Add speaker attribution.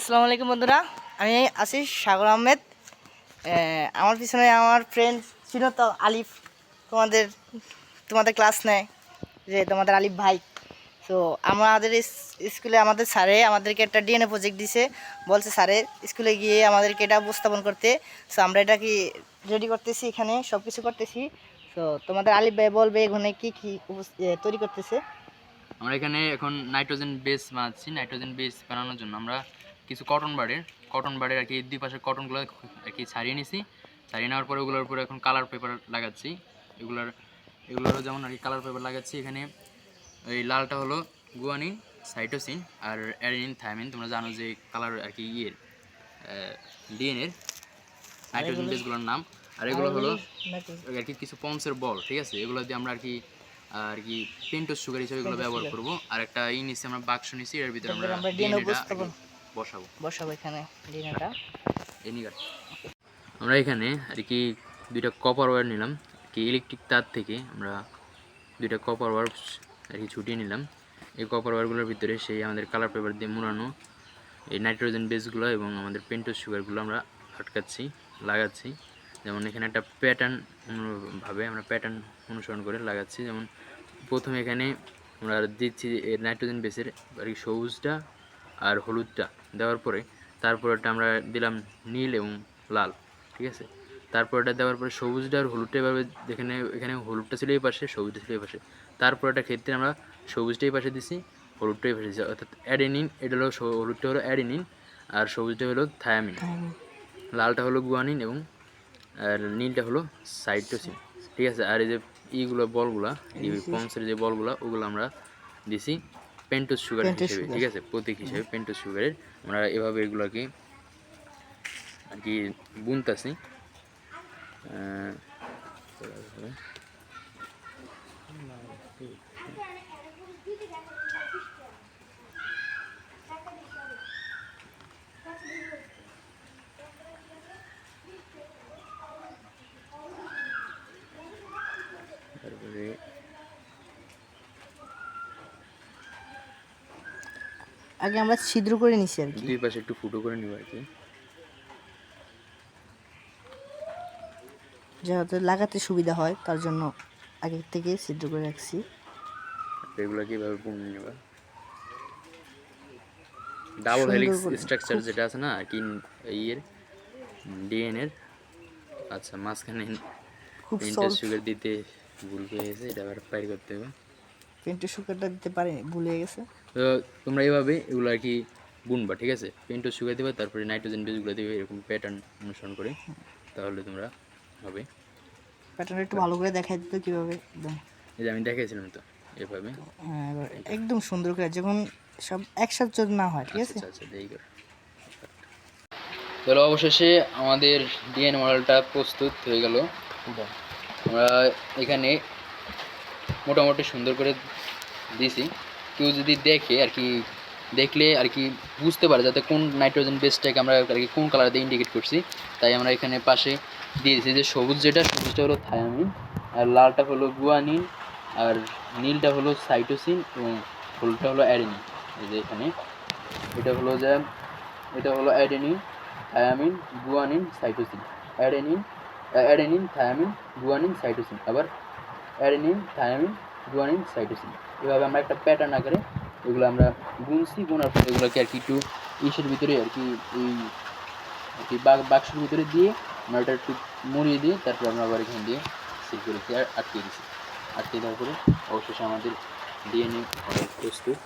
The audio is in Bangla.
Speaker 1: আসসালামু আলাইকুম বন্ধুরা। আমি আছি সাগর আহমেদ। আমার পিছনে আমার ফ্রেন্ড ছিল তো আলিফ। তোমাদের তোমাদের ক্লাস নেয় যে তোমাদের আলিফ ভাই। তো আমাদের স্কুলে আমাদের স্যারে আমাদেরকে একটা ডিএনএ প্রজেক্ট দিছে। বলছে, স্যারে, স্কুলে গিয়ে আমাদেরকে এটা উপস্থাপন করতে। সো আমরা এটা কি রেডি করতেছি এখানে? সব কিছু করতেছি। তো তোমাদের আলিফ ভাই বলবে এখানে কী কী তৈরি করতেছে।
Speaker 2: আমরা এখানে এখন নাইট্রোজেন বেস বানাচ্ছি। নাইট্রোজেন বেস বানানোর জন্য আমরা কিছু কটন বার্ডের কটন বার্ডের আর কি দুই পাশের কটনগুলো আর কি ছাড়িয়ে নিছি। ছাড়িয়ে নেওয়ার পরে ওগুলোর উপরে এখন কালার পেপার লাগাচ্ছি। এগুলোর এগুলোরও যেমন আর কি কালার পেপার লাগাচ্ছি এখানে এই লালটা হলো গুয়ানি সাইটোসিন আর অ্যারিনিন থায়ামিন তোমরা জানো যে কালার আর কি ইয়ের ডিএনএর নাইট্রোজেন বেসগুলোর নাম। আর এগুলো হলো আর কি কিছু পন্সের বল ঠিক আছে? এগুলো দিয়ে আমরা আর কি আর কি পেন্টোস সুগার হিসেবে এগুলো ব্যবহার করব। আর একটা ই নিচ্ছি আমরা বাক্স নিচ্ছি এর ভিতরে আমরা বসাবো।
Speaker 1: বসাবো এখানে ডিএনএটা
Speaker 2: এনিগার আমরা এখানে আর কি দুইটা কপার ওয়্যার নিলাম। কি ইলেকট্রিক তার থেকে আমরা দুইটা কপার ওয়্যার আর কি ছুটিয়ে নিলাম। এই কপার ওয়্যারগুলোর ভিতরে সেই আমাদের কালার পেপার দিয়ে মোড়ানো এই নাইট্রোজেন বেসগুলো এবং আমাদের পেন্টোস সুগারগুলো আমরা আটকাচ্ছি লাগাচ্ছি। যেমন এখানে একটা প্যাটার্ন ভাবে আমরা প্যাটার্ন অনুসরণ করে লাগাচ্ছি। যেমন প্রথমে এখানে আমরা দিচ্ছি নাইট্রোজেন বেসের আর কি সবুজটা আর হলুদটা দেওয়ার পরে তারপরটা আমরা দিলাম নীল এবং লাল ঠিক আছে? তারপরটা দেওয়ার পরে সবুজটা আর হলুদটা এভাবে এখানে এখানে হলুদটা ছিল এই পাশে সবুজটা ছিল এই পাশে। তারপরটা ক্ষেত্রে আমরা সবুজটাই পাশে দিছি হলুদটাই পাশে দিছি অর্থাৎ অ্যাডেনিন এটা হলো হলুদটা হলো অ্যাডেনিন আর সবুজটা হলো থায়ামিন লালটা হলো গুয়ানিন এবং আর নীলটা হলো সাইটোসিন ঠিক আছে? আর এই যে ইগুলো বলগুলা এই পন্সের যে বলগুলা ওগুলো আমরা দিছি। পেন্টোস সুগার হিসেবে ঠিক আছে? প্রতীক হিসেবে পেন্টোস সুগারের আমরা এভাবে এগুলোকে আর কি বুনতাছি। তারপরে
Speaker 1: আগে আমরা ছিদ্র করে নিছি আর কি।
Speaker 2: দুই পাশে একটু ফুটো করে নিব আর কি।
Speaker 1: যাতে লাগাতে সুবিধা হয় তার জন্য আগে থেকে ছিদ্র করে রাখছি।
Speaker 2: এগুলোকে এভাবে বুনে নেবা? ডাবল হেলিক্স স্ট্রাকচার যেটা আছে না কি ইয়ের ডিএনএর আচ্ছা মাঝখানে
Speaker 1: সল্ট
Speaker 2: সুগার দিতে ভুল হয়ে গেছে এটা আবার ফ্রাই করতে হবে।
Speaker 1: পেন্টু সুগারটা দিতে পারে ভুলে গেছে।
Speaker 2: তো তোমরা এইভাবে এগুলো আর কি বুনবা ঠিক আছে? পেন্টো সুগার দেবে তারপরে নাইট্রোজেন বেসগুলো দেবে এরকম প্যাটার্ন অনুসরণ করে। তাহলে তোমরা হবে।
Speaker 1: প্যাটার্ন একটু ভালো করে দেখাই দিত কীভাবে একদম
Speaker 2: এই যে আমি দেখাইছিলাম তো এভাবে।
Speaker 1: হ্যাঁ একদম সুন্দর করে যখন সব একসাথে যদি না হয় ঠিক আছে?
Speaker 2: আচ্ছা আচ্ছা দেই করে তাহলে অবশেষে আমাদের ডিএন মডেলটা প্রস্তুত হয়ে গেল। আমরা এখানে মোটামুটি সুন্দর করে দিছি। কেউ যদি দেখে আর কি, দেখলে আর কি বুঝতে পারে যাতে কোন নাইট্রোজেন বেসটাকে আমরা আর কি কোন কালার দিয়ে ইন্ডিকেট করছি। তাই আমরা এখানে পাশে দিয়েছি যে সবুজ যেটা, সবুজটা হলো থায়ামিন আর লালটা হলো গুয়ানিন আর নীলটা হলো সাইটোসিন এবং হলুদটা হলো অ্যাডেনিন। এই যে এখানে। এটা হলো যে, এটা হলো adenine, thymine, guanine, cytosine. Adenine adenine, thymine, guanine, cytosine. আবার অ্যাডেনিন, থায়ামিন গুয়ানিন সাইটোসিন এভাবে আমরা একটা প্যাটার্ন আকারে এগুলো আমরা গুনছি, গুনার পর এগুলোকে আর কি একটু ইসের ভিতরে আর কি এই আর কি বাক্সের ভিতরে দিয়ে আমরা ওটা একটু মুড়িয়ে দিয়ে তারপরে আমরা আবার এখান দিয়ে সিল আর আটকে দিয়েছি আটকে দেওয়ার পরে অবশেষে আমাদের ডিএনএ প্রস্তুত।